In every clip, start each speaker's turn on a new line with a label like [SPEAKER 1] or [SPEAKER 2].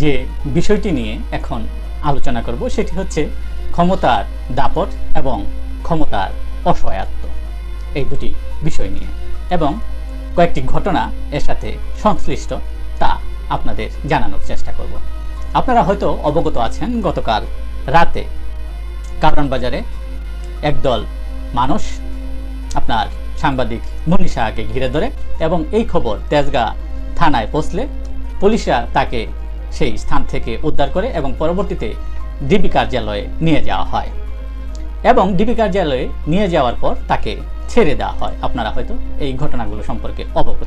[SPEAKER 1] যে বিষয়টি নিয়ে এখন আলোচনা করব সেটি হচ্ছে ক্ষমতার দাপট এবং ক্ষমতার অসহায়ত্ব। এই দুটি বিষয় নিয়ে এবং কয়েকটি ঘটনা এর সাথে সংশ্লিষ্ট তা আপনাদের জানানোর চেষ্টা করব। আপনারা হয়তো অবগত আছেন, গতকাল রাতে কারণ বাজারে একদল মানুষ আপনার সাংবাদিক মুন্নি শাহকে ঘিরে ধরে এবং এই খবর তেজগাঁ থানায় পৌঁছলে পুলিশরা তাকে সেই স্থান থেকে উদ্ধার করে এবং পরবর্তীতে ডিবি কার্যালয়ে নিয়ে যাওয়া হয়। এবং ডিবি কার্যালয়ে নিয়ে যাওয়ার পর তাকে ছেড়ে দেওয়া হয়। আপনারা হয়তো এই ঘটনাগুলো সম্পর্কে অবগত।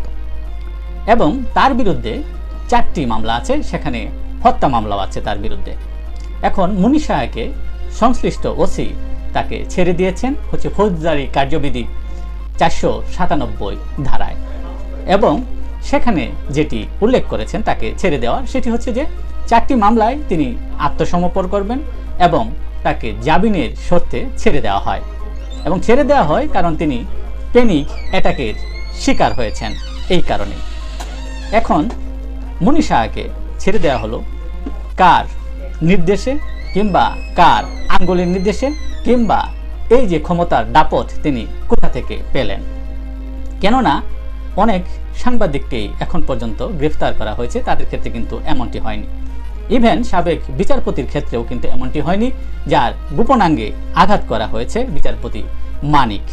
[SPEAKER 1] এবং তার বিরুদ্ধে চারটি মামলা আছে, সেখানে হত্যা মামলাও আছে তার বিরুদ্ধে। এখন মুনি শাহকে সংশ্লিষ্ট ওসি তাকে ছেড়ে দিয়েছেন, হচ্ছে ফৌজদারি কার্যবিধি চারশো সাতানব্বই ধারায়। এবং সেখানে যেটি উল্লেখ করেছেন তাকে ছেড়ে দেওয়ার সেটি হচ্ছে যে চারটি মামলায় তিনি আত্মসমর্পণ করবেন এবং তাকে জামিনের শর্তে ছেড়ে দেওয়া হয়। এবং ছেড়ে দেওয়া হয় কারণ তিনি পেনিক অ্যাটাকের শিকার হয়েছেন এই কারণে এখন মুনি শাহকে ছেড়ে দেওয়া হলো কার নির্দেশে কিংবা কার আঙ্গুলের নির্দেশে কিংবা এই যে ক্ষমতার দাপট তিনি কোথা থেকে পেলেন? কেননা অনেক সাংবাদিককেই এখন পর্যন্ত গ্রেফতার করা হয়েছে, তাদের ক্ষেত্রে কিন্তু এমনটি হয়নি। ইভেন সাবেক বিচারপতির ক্ষেত্রেও কিন্তু এমনটি হয়নি, যার গোপনাঙ্গে আঘাত করা হয়েছে বিচারপতি মানিক।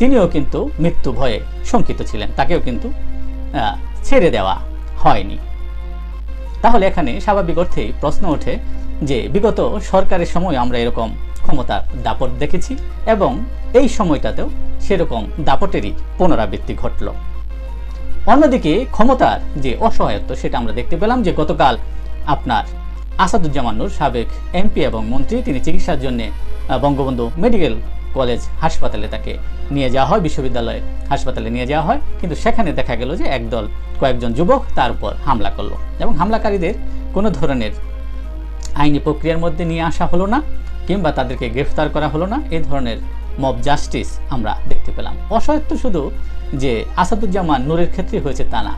[SPEAKER 1] তিনিও কিন্তু মৃত্যু ভয়ে শঙ্কিত ছিলেন, তাকেও কিন্তু ছেড়ে দেওয়া হয়নি। তাহলে এখানে স্বাভাবিক অর্থেই প্রশ্ন ওঠে যে, বিগত সরকারের সময় আমরা এরকম ক্ষমতার দাপট দেখেছি এবং এই সময়টাতেও সেরকম দাপটেরই পুনরাবৃত্তি ঘটল। অন্যদিকে ক্ষমতার যে অসহায়ত্ব সেটা আমরা দেখতে পেলাম যে গতকাল আপনার আসাদুজ্জামানুর সাবেক এমপি এবং মন্ত্রী, তিনি চিকিৎসার জন্য বঙ্গবন্ধু মেডিকেল কলেজ হাসপাতালে তাকে নিয়ে যাওয়া হয়, বিশ্ববিদ্যালয়ে হাসপাতালে নিয়ে যাওয়া হয়। কিন্তু সেখানে দেখা গেল যে একদল কয়েকজন যুবক তার উপর হামলা করল এবং হামলাকারীদের কোনো ধরনের আইনি প্রক্রিয়ার মধ্যে নিয়ে আসা হলো না কিংবা তাদেরকে গ্রেফতার করা হলো না। এ ধরনের মব জাস্টিস আমরা দেখতে পেলাম। অসহায়ত্ব শুধু যে আসাদুজ্জামান নূরের ক্ষেত্রে হয়েছে তা না।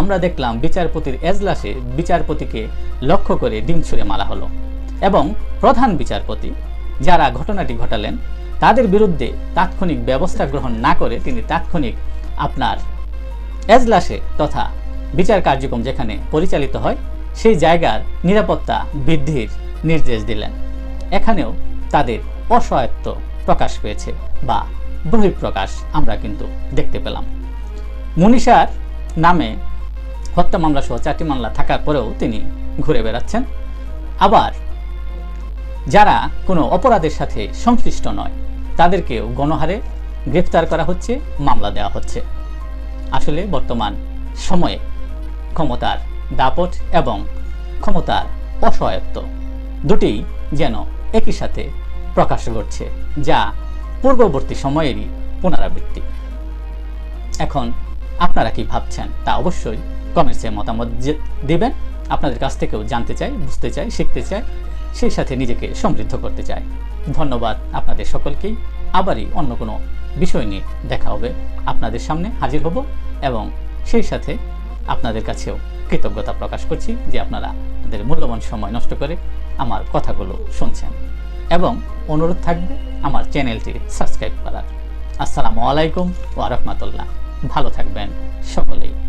[SPEAKER 1] আমরা দেখলাম বিচারপতির এজলাসে বিচারপতিকে লক্ষ্য করে ডিম ছুঁড়ে মারা হলো এবং প্রধান বিচারপতি যারা ঘটনাটি ঘটালেন, তাদের বিরুদ্ধে তাৎক্ষণিক ব্যবস্থা গ্রহণ না করে তিনি তাৎক্ষণিক আপনার এজলাসে তথা বিচার কার্যক্রম যেখানে পরিচালিত হয়, সেই জায়গার নিরাপত্তা বৃদ্ধির নির্দেশ দিলেন। এখানেও তাদের অসহায়ত্ব প্রকাশ পেয়েছে বা বহিঃপ্রকাশ আমরা কিন্তু দেখতে পেলাম। মনীষার নামে হত্যা মামলা সহ চারটি মামলা থাকার পরেও তিনি ঘুরে বেড়াচ্ছেন। আবার যারা কোনো অপরাধের সাথে সংশ্লিষ্ট নয়, তাদেরকেও গণহারে গ্রেফতার করা হচ্ছে, মামলা দেওয়া হচ্ছে। আসলে বর্তমান সময়ে ক্ষমতার দাপট এবং ক্ষমতার অসহায়ত্ব দুটিই যেন একই সাথে প্রকাশ ঘটছে, যা পূর্ববর্তী সময়েরই পুনরাবৃত্তি। এখন আপনারা কি ভাবছেন, তা অবশ্যই কমেন্টসে মতামত দিবেন। আপনাদের কাছ থেকেও জানতে চাই, বুঝতে চাই, শিখতে চাই, সেই সাথে নিজেকে সমৃদ্ধ করতে চাই। ধন্যবাদ আপনাদের সকলকেই। আবারই অন্য কোনো বিষয় নিয়ে দেখা হবে আপনাদের সামনে হাজির হব এবং সেই সাথে আপনাদের কাছেও কৃতজ্ঞতা প্রকাশ করছি যে আপনারা আপনাদের মূল্যবান সময় নষ্ট করে আমার কথাগুলো শুনছেন। এবং অনুরোধ থাকবে আমার চ্যানেলটি সাবস্ক্রাইব করার। আসসালামু আলাইকুম ওয়া রাহমাতুল্লাহ। ভালো থাকবেন সকলেই।